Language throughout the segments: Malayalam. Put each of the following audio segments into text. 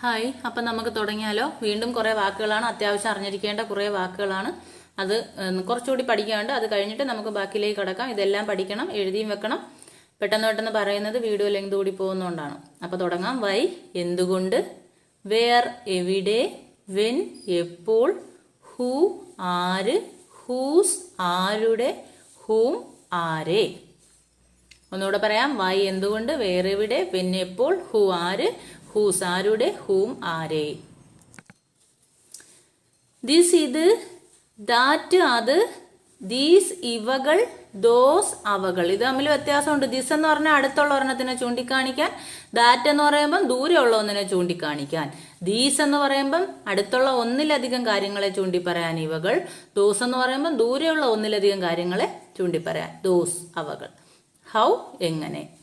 ഹായ് അപ്പം നമുക്ക് തുടങ്ങിയാലോ? വീണ്ടും കുറേ വാക്കുകളാണ് അത്യാവശ്യം അറിഞ്ഞിരിക്കേണ്ട കുറേ വാക്കുകളാണ്. അത് കുറച്ചുകൂടി പഠിക്കാണ്ട് അത് കഴിഞ്ഞിട്ട് നമുക്ക് ബാക്കിയിലേക്ക് കിടക്കാം. ഇതെല്ലാം പഠിക്കണം എഴുതിയും വെക്കണം. പെട്ടെന്ന് പെട്ടെന്ന് പറയുന്നത് വീഡിയോ ലെങ്ത് കൂടി പോകുന്നതുകൊണ്ടാണ് അപ്പോൾ തുടങ്ങാം. വൈ എന്തുകൊണ്ട് വേർ എവിടെ വെൻ എപ്പോൾ ഹൂ ആര് ഹൂസ് ആരുടെ ഹൂം ആരെ. ഒന്നുകൂടെ പറയാം. വൈ എന്തുകൊണ്ട് വേറെ എവിടെ പിന്നെ എപ്പോൾ ഹു ആര് ഹൂസ് ആരുടെ? ഹൂം ആരെ? ദിസ് ഇത് ദാറ്റ് അത് ദീസ് ഇവകൾ ദോസ് അവകൾ. ഇത് തമ്മിൽ വ്യത്യാസമുണ്ട്. ദിസ് എന്ന് പറഞ്ഞാൽ അടുത്തുള്ള ഒരെണ്ണത്തിനെ ചൂണ്ടിക്കാണിക്കാൻ ദാറ്റ് എന്ന് പറയുമ്പം ദൂരെയുള്ള ഒന്നിനെ ചൂണ്ടിക്കാണിക്കാൻ. ദീസ് എന്ന് പറയുമ്പം അടുത്തുള്ള ഒന്നിലധികം കാര്യങ്ങളെ ചൂണ്ടി പറയാൻ ഇവകൾ. ദോസ് എന്ന് പറയുമ്പം ദൂരെയുള്ള ഒന്നിലധികം കാര്യങ്ങളെ ചൂണ്ടി പറയാൻ ദോസ് അവകൾ. ഹൗ എങ്ങനെ?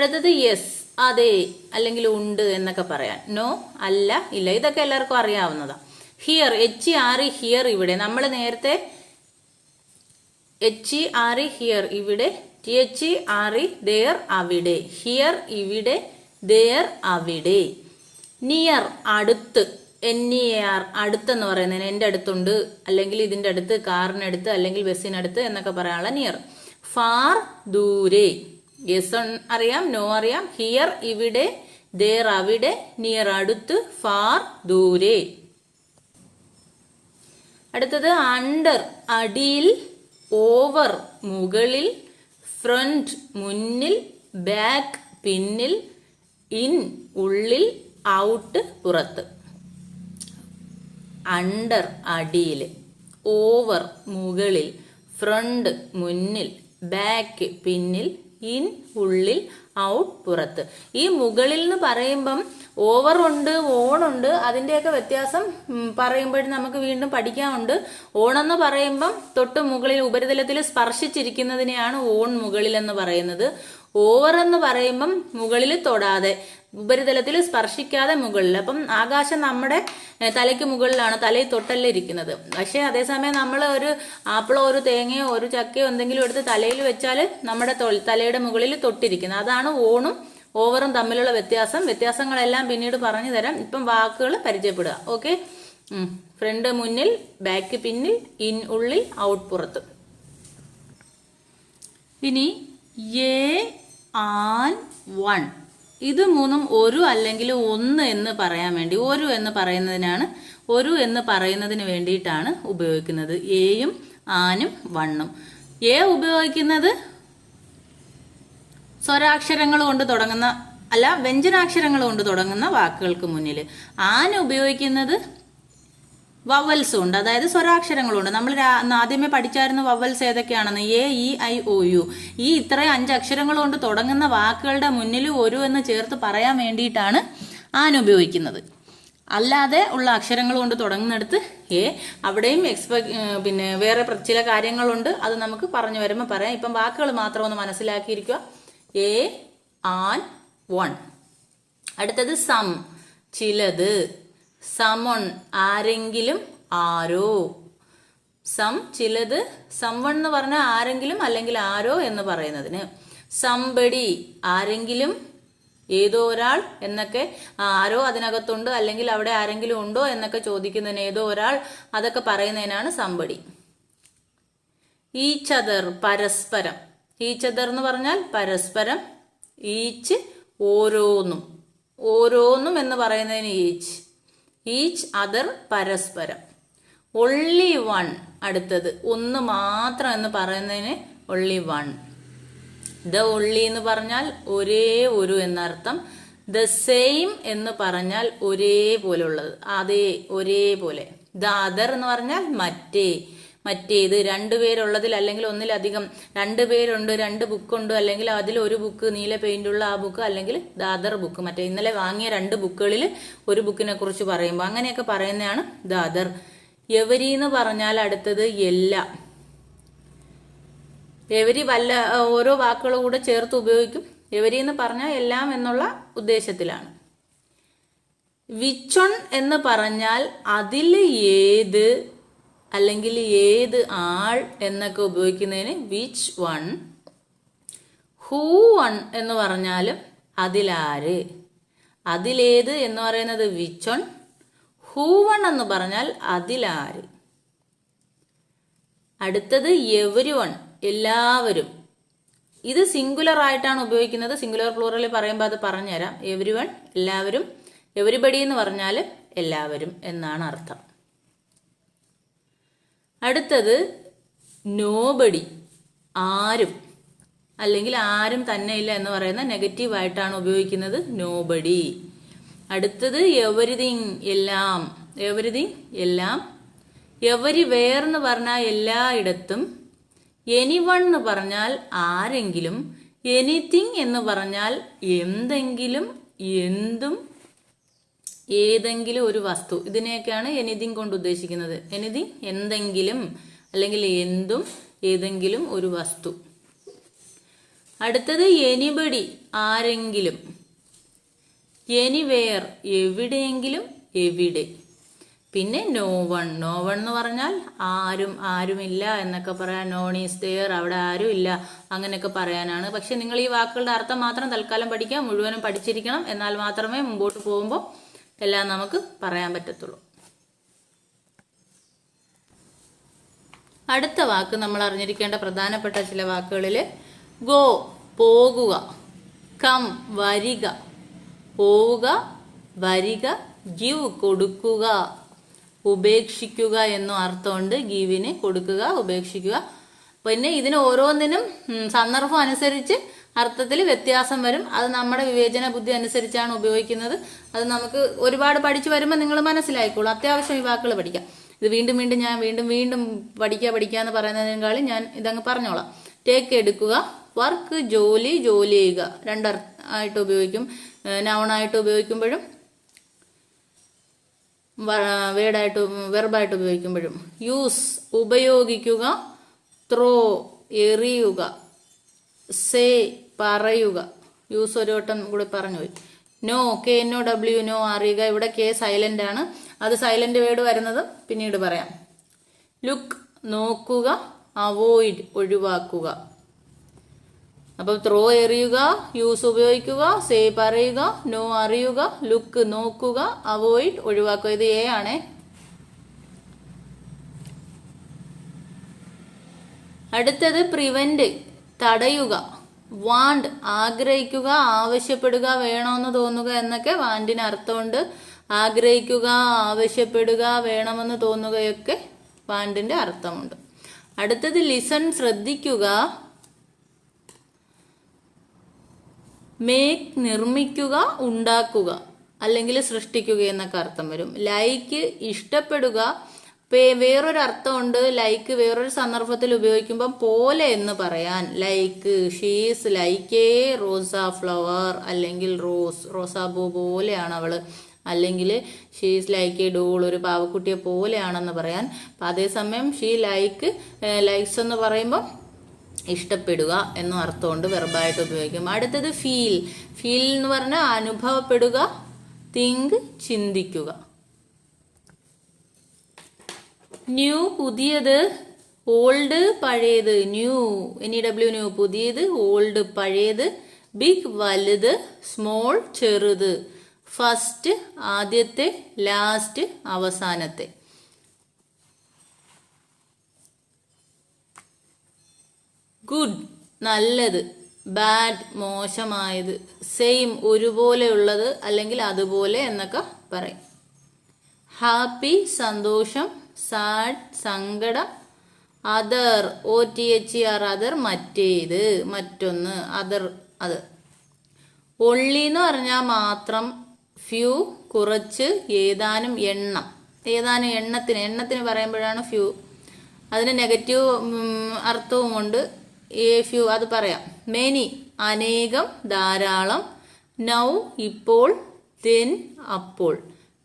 അടുത്തത് യെസ് അതെ അല്ലെങ്കിൽ ഉണ്ട് എന്നൊക്കെ പറയാൻ. നോ അല്ല ഇല്ല. ഇതൊക്കെ എല്ലാവർക്കും അറിയാവുന്നതാണ് ഹിയർ എച്ച് ആർ ഹിയർ ഇവിടെ. നമ്മൾ നേരത്തെ എച്ച് ആർ ഹിയർ ഇവിടെ. ടി എച്ച് ആർ ദെയർ അവിടെ. ഹിയർ ഇവിടെ. ദെയർ അവിടെ. നിയർ അടുത്ത്. എൻ ഇ ആർ അടുത്തെന്ന് പറയുന്നതിന് എന്റെ അടുത്തുണ്ട് അല്ലെങ്കിൽ ഇതിന്റെ അടുത്ത് കാറിനടുത്ത് അല്ലെങ്കിൽ ബസ്സിനടുത്ത് എന്നൊക്കെ പറയാനുള്ള നിയർ ഫാർ ദൂരെ. യെസ് അറിയാം? നോ അറിയാം. ഹിയർ ഇവിടെ ദേർ അവിടെ നിയർ അടുത്ത് ഫാർ ദൂരെ. അടുത്തത് അണ്ടർ അടിയിൽ ഓവർ മുകളിൽ ഫ്രണ്ട് മുന്നിൽ ബാക്ക് പിന്നിൽ ഇൻ ഉള്ളിൽ ഔട്ട് പുറത്ത്. അണ്ടർ അടിയിൽ ഓവർ മുകളിൽ ഫ്രണ്ട് മുന്നിൽ ബാക്ക് പിന്നിൽ ഇൻ ഉള്ളിൽ ഔട്ട് പുറത്ത്. ഈ മുകളിൽ എന്ന് പറയുമ്പം ഓവർ ഉണ്ട് ഓണുണ്ട് അതിന്റെയൊക്കെ വ്യത്യാസം പറയുമ്പോഴും നമുക്ക് വീണ്ടും പഠിക്കാനുണ്ട്. ഓണെന്ന് പറയുമ്പം തൊട്ട് മുകളിൽ ഉപരിതലത്തിൽ സ്പർശിച്ചിരിക്കുന്നതിനെയാണ് ഓൺ മുകളിൽ എന്ന് പറയുന്നത്. ഓവർ എന്ന് പറയുമ്പം മുകളിൽ തൊടാതെ. ഉപരിതലത്തിൽ സ്പർശിക്കാതെ മുകളിൽ. അപ്പം ആകാശം നമ്മുടെ തലയ്ക്ക് മുകളിലാണ് തലയിൽ തൊട്ടല്ലേ ഇരിക്കുന്നത്. പക്ഷേ അതേസമയം നമ്മൾ ഒരു ആപ്പിളോ ഒരു തേങ്ങയോ ഒരു ചക്കയോ എന്തെങ്കിലും എടുത്ത് തലയിൽ വെച്ചാൽ നമ്മുടെ തലയുടെ മുകളിൽ തൊട്ടിരിക്കുന്നത്. അതാണ് ഓണും ഓവറും തമ്മിലുള്ള വ്യത്യാസം. വ്യത്യാസങ്ങളെല്ലാം പിന്നീട് പറഞ്ഞു തരാം. ഇപ്പം വാക്കുകൾ പരിചയപ്പെടുക. ഓക്കെ? ഫ്രണ്ട് മുന്നിൽ ബാക്ക് പിന്നിൽ ഇൻ ഉള്ളിൽ ഔട്ട് പുറത്ത്. ഇനി എ ആൻ വൺ. ഇത് മൂന്നും ഒരു അല്ലെങ്കിൽ ഒന്ന് എന്ന് പറയാൻ വേണ്ടി ഒരു എന്ന് പറയുന്നതിനാണ് ഒരു എന്ന് പറയുന്നതിന് വേണ്ടിയിട്ടാണ് ഉപയോഗിക്കുന്നത്. എയും ആനും വണ്ണും. എ ഉപയോഗിക്കുന്നത് സ്വരാക്ഷരങ്ങൾ കൊണ്ട് തുടങ്ങുന്ന അല്ല വ്യഞ്ജനാക്ഷരങ്ങൾ കൊണ്ട് തുടങ്ങുന്ന വാക്കുകൾക്ക് മുന്നിൽ. ആന ഉപയോഗിക്കുന്നത് വവൽസ് ഉണ്ട്. അതായത് സ്വരാക്ഷരങ്ങളുണ്ട്. നമ്മൾ ആദ്യമേ പഠിച്ചായിരുന്നു വവൽസ് ഏതൊക്കെയാണെന്ന്? A E I O U. ഈ ഇത്രയും അഞ്ച് അക്ഷരങ്ങൾ കൊണ്ട് തുടങ്ങുന്ന വാക്കുകളുടെ മുന്നിൽ ഒരു എന്ന് ചേർത്ത് പറയാൻ വേണ്ടിയിട്ടാണ് ആൻ ഉപയോഗിക്കുന്നത്. അല്ലാതെ ഉള്ള അക്ഷരങ്ങൾ കൊണ്ട് തുടങ്ങുന്നിടത്ത് ഏ അവിടെയും എക്സ്പെ പിന്നെ വേറെ ചില കാര്യങ്ങളുണ്ട്. അത് നമുക്ക് പറഞ്ഞു വരുമ്പോൾ പറയാം. ഇപ്പം വാക്കുകൾ മാത്രം ഒന്ന് മനസ്സിലാക്കിയിരിക്കുക. A an one. അടുത്തത് സം. ചിലത്. സമൺ ആരെങ്കിലും ആരോ. സം ചിലത് സംവൺ എന്ന് പറഞ്ഞാൽ ആരെങ്കിലും അല്ലെങ്കിൽ ആരോ എന്ന് പറയുന്നതിന്. സംബടി ആരെങ്കിലും ഏതോ ഒരാൾ എന്നൊക്കെ ആരോ അതിനകത്തുണ്ട് അല്ലെങ്കിൽ അവിടെ ആരെങ്കിലും ഉണ്ടോ എന്നൊക്കെ ചോദിക്കുന്നതിന് ഏതോ ഒരാൾ അതൊക്കെ പറയുന്നതിനാണ് സംബടി ഈച്ച് അതർ പരസ്പരം. ഈച്ച് അതർ എന്ന് പറഞ്ഞാൽ പരസ്പരം ഈച്ച് ഓരോന്നും. ഓരോന്നും എന്ന് പറയുന്നതിന് ഈച്ച്. ഈച്ച് അതർ പരസ്പരം. ഒള്ളി വൺ അടുത്തത്. ഒന്ന് മാത്രം എന്ന് പറയുന്നതിന് ഒള്ളി വൺ ദ ഒള്ളി എന്ന് പറഞ്ഞാൽ ഒരേ ഒരു എന്നർത്ഥം. ദ സെയിം എന്ന് പറഞ്ഞാൽ ഒരേ പോലെ ഉള്ളത് അതേ ഒരേ പോലെ. ദ അതർ എന്ന് പറഞ്ഞാൽ മറ്റേ. മറ്റേത്. രണ്ടുപേരുള്ളതിൽ അല്ലെങ്കിൽ ഒന്നിലധികം രണ്ട് പേരുണ്ട് രണ്ട് ബുക്കുണ്ട് അല്ലെങ്കിൽ അതിൽ ഒരു ബുക്ക് നീല പെയിന്റ് ഉള്ള ആ ബുക്ക് അല്ലെങ്കിൽ ദാദർ ബുക്ക്. മറ്റേ ഇന്നലെ വാങ്ങിയ രണ്ട് ബുക്കുകളിൽ ഒരു ബുക്കിനെ കുറിച്ച് പറയുമ്പോൾ അങ്ങനെയൊക്കെ പറയുന്നതാണ് ദാദർ എവരി എന്ന് പറഞ്ഞാൽ അടുത്തത് എല്ലാ. എവരി വല്ല ഓരോ വാക്കുകളും കൂടെ ചേർത്ത് ഉപയോഗിക്കും. എവരി എന്ന് പറഞ്ഞാൽ എല്ലാം എന്നുള്ള ഉദ്ദേശത്തിലാണ്. വിച്ചൊൺ എന്ന് പറഞ്ഞാൽ അതിൽ ഏത് അല്ലെങ്കിൽ ഏത് ആൾ എന്നൊക്കെ ഉപയോഗിക്കുന്നതിന് വിച്ച് വൺ ഹൂ വൺ എന്ന് പറഞ്ഞാലും അതിലാര്. അതിലേത് എന്ന് പറയുന്നത് വിച്ച് വൺ ഹൂ വൺ എന്ന് പറഞ്ഞാൽ അതിലാര്. അടുത്തത് എവരി വൺ എല്ലാവരും. ഇത് സിംഗുലർ ആയിട്ടാണ് ഉപയോഗിക്കുന്നത്. സിംഗുലർ പ്ലൂറൽ പറയുമ്പോൾ അത് പറഞ്ഞുതരാം. എവരി വൺ എല്ലാവരും. എവരിബഡി എന്ന് പറഞ്ഞാൽ എല്ലാവരും എന്നാണ് അർത്ഥം. അടുത്തത് നോബടി ആരും. അല്ലെങ്കിൽ ആരും തന്നെ ഇല്ല എന്ന് പറയുന്ന നെഗറ്റീവ് ആയിട്ടാണ് ഉപയോഗിക്കുന്നത് നോബടി അടുത്തത് എവരിതിങ് എല്ലാം. എവരിതിങ് എല്ലാം. എവരി വേർ എന്ന് പറഞ്ഞാൽ എല്ലായിടത്തും. എനി വൺ എന്ന് പറഞ്ഞാൽ ആരെങ്കിലും. എനിത്തിങ് എന്ന് പറഞ്ഞാൽ എന്തെങ്കിലും എന്തും. ഏതെങ്കിലും ഒരു വസ്തു. ഇതിനെയൊക്കെയാണ് എനിതിങ് കൊണ്ട് ഉദ്ദേശിക്കുന്നത്. എനിതി എന്തെങ്കിലും അല്ലെങ്കിൽ എന്തും ഏതെങ്കിലും ഒരു വസ്തു. അടുത്തത് എനിബടി ആരെങ്കിലും. എനിവെയർ എവിടെയെങ്കിലും എവിടെ. പിന്നെ നോ വൺ നോ വൺ എന്ന് പറഞ്ഞാൽ ആരും ആരുമില്ല എന്നൊക്കെ പറയാൻ നോൺ ഈസ് ദെയർ അവിടെ ആരും ഇല്ല അങ്ങനെയൊക്കെ പറയാനാണ്. പക്ഷെ നിങ്ങൾ ഈ വാക്കുകളുടെ അർത്ഥം മാത്രം തൽക്കാലം പഠിക്കുക മുഴുവനും പഠിച്ചിരിക്കണം. എന്നാൽ മാത്രമേ മുമ്പോട്ട് പോകുമ്പോൾ എല്ലാം നമുക്ക് പറയാൻ പറ്റത്തുള്ളൂ. അടുത്ത വാക്ക് നമ്മൾ അറിഞ്ഞിരിക്കേണ്ട പ്രധാനപ്പെട്ട ചില വാക്കുകളിൽ ഗോ പോകുക കം വരിക പോവുക വരിക ഗിവ് കൊടുക്കുക ഉപേക്ഷിക്കുക എന്നും അർത്ഥമുണ്ട്. ഗീവിന് കൊടുക്കുക ഉപേക്ഷിക്കുക. പിന്നെ ഇതിന് ഓരോന്നിനും സന്ദർഭം അനുസരിച്ച് അർത്ഥത്തിൽ വ്യത്യാസം വരും. അത് നമ്മുടെ വിവേചന ബുദ്ധി അനുസരിച്ചാണ് ഉപയോഗിക്കുന്നത്. അത് നമുക്ക് ഒരുപാട് പഠിച്ചു വരുമ്പോൾ നിങ്ങൾ മനസ്സിലായിക്കോളൂ. അത്യാവശ്യം ഈ വാക്കുകൾ പഠിക്കാം. ഇത് വീണ്ടും വീണ്ടും ഞാൻ വീണ്ടും വീണ്ടും പഠിക്കുക പഠിക്കുക എന്ന് പറയുന്നതിനേക്കാളും ഞാൻ ഇതങ്ങ് പറഞ്ഞോളാം. ടേക്ക് എടുക്കുക. വർക്ക് ജോലി ജോലി ചെയ്യുക. രണ്ടർ ആയിട്ട് ഉപയോഗിക്കും. നൗണായിട്ട് ഉപയോഗിക്കുമ്പോഴും വേർഡായിട്ട് വെർബായിട്ട് ഉപയോഗിക്കുമ്പോഴും. യൂസ് ഉപയോഗിക്കുക. ത്രോ എറിയുക. സേ പറയുക. യൂസ് ഒരു വട്ടം കൂടി പറഞ്ഞു പോയി know K N O W know അറിയുക. ഇവിടെ കെ സൈലന്റ് ആണ്. അത് സൈലന്റ് വേർഡ് വരുന്നത് പിന്നീട് പറയാം. ലുക്ക് നോക്കുക. അവോയ്ഡ് ഒഴിവാക്കുക. അപ്പോൾ ത്രോ എറിയുക യൂസ് ഉപയോഗിക്കുക സേ പറയുക നോ അറിയുക ലുക്ക് നോക്കുക അവോയ്ഡ് ഒഴിവാക്കുക. ഇത് എ ആണേ. അടുത്തത് പ്രിവെന്റ് തടയുക. വാണ്ട് ആഗ്രഹിക്കുക ആവശ്യപ്പെടുക വേണമെന്ന് തോന്നുക എന്നൊക്കെ വാണ്ടിന് അർത്ഥമുണ്ട്. ആഗ്രഹിക്കുക ആവശ്യപ്പെടുക വേണമെന്ന് തോന്നുകയൊക്കെ വാണ്ടിന്റെ അർത്ഥമുണ്ട്. അടുത്തത് ലിസൺ ശ്രദ്ധിക്കുക. മേക്ക് നിർമ്മിക്കുക ഉണ്ടാക്കുക. അല്ലെങ്കിൽ സൃഷ്ടിക്കുക എന്നൊക്കെ അർത്ഥം വരും. ലൈക്ക് ഇഷ്ടപ്പെടുക പേ- വേറൊരു അർത്ഥമുണ്ട് ലൈക്ക് വേറൊരു സന്ദർഭത്തിൽ ഉപയോഗിക്കുമ്പോൾ പോലെ എന്ന് പറയാൻ. Like she's like a rose flower അല്ലെങ്കിൽ റോസ് റോസാപ്പൂ പോലെയാണ് അവൾ. അല്ലെങ്കിൽ ഷീസ് ലൈക്ക് എ ഡോൾ ഒരു പാവക്കുട്ടിയെ പോലെയാണെന്ന് പറയാൻ. അപ്പം അതേസമയം ഷീ ലൈക്ക് ലൈക്സ് എന്ന് പറയുമ്പോൾ ഇഷ്ടപ്പെടുക എന്നും അർത്ഥമുണ്ട് വെർബായിട്ട് ഉപയോഗിക്കും അടുത്തത് ഫീൽ ഫീൽ എന്ന് പറഞ്ഞാൽ അനുഭവപ്പെടുക തിങ്ക് ചിന്തിക്കുക. ന്യൂ പുതിയത് ഓൾഡ് പഴയത് new N E W new പുതിയത് ഓൾഡ് പഴയത് ബിഗ് വലുത് സ്മോൾ ചെറുത് ഫസ്റ്റ് ആദ്യത്തെ ലാസ്റ്റ് അവസാനത്തെ. ഗുഡ് നല്ലത് ബാഡ് മോശമായത് സെയിം ഒരുപോലെയുള്ളത് അല്ലെങ്കിൽ അതുപോലെ എന്നൊക്കെ പറയും. ഹാപ്പി സന്തോഷം സാഡ് സങ്കടം other O T H R other മറ്റേത് മറ്റൊന്ന് അതർ അത്. ഒള്ളി എന്ന് പറഞ്ഞാൽ മാത്രം ഫ്യൂ കുറച്ച് ഏതാനും എണ്ണം. ഏതാനും എണ്ണത്തിന് എണ്ണത്തിന് പറയുമ്പോഴാണ് ഫ്യൂ. അതിന് നെഗറ്റീവ് അർത്ഥവും അർത്ഥവുമുണ്ട് ഏ ഫ്യൂ അത് പറയാം. മെനി അനേകം ധാരാളം. നൗ ഇപ്പോൾ തെൻ അപ്പോൾ.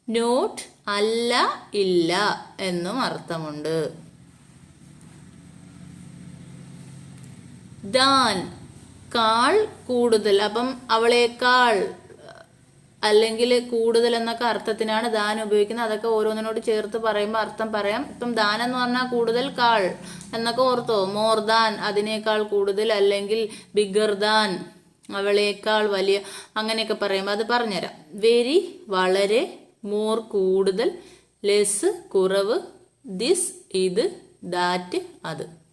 നോട്ട് അല്ല ഇല്ല എന്നും അർത്ഥമുണ്ട്. ദാൻ കാൾ കൂടുതൽ അപ്പം അവളേക്കാൾ അല്ലെങ്കിൽ കൂടുതൽ എന്നൊക്കെ അർത്ഥത്തിനാണ് ദാൻ ഉപയോഗിക്കുന്നത്. അതൊക്കെ ഓരോന്നിനോട് ചേർത്ത് പറയുമ്പോൾ അർത്ഥം പറയാം. ഇപ്പം ദാൻ എന്ന് പറഞ്ഞാൽ കൂടുതൽ കാൾ എന്നൊക്കെ ഓർത്തോ? മോർ ദാൻ അതിനേക്കാൾ കൂടുതൽ അല്ലെങ്കിൽ ബിഗർ ദാൻ അവളേക്കാൾ വലിയ അങ്ങനെയൊക്കെ പറയുമ്പോൾ അത് പറഞ്ഞുതരാം. വെരി വളരെ മോർ കൂടുതൽ ലെസ് കുറവ്. ദിസ് ഇത് ദാറ്റ് അത്.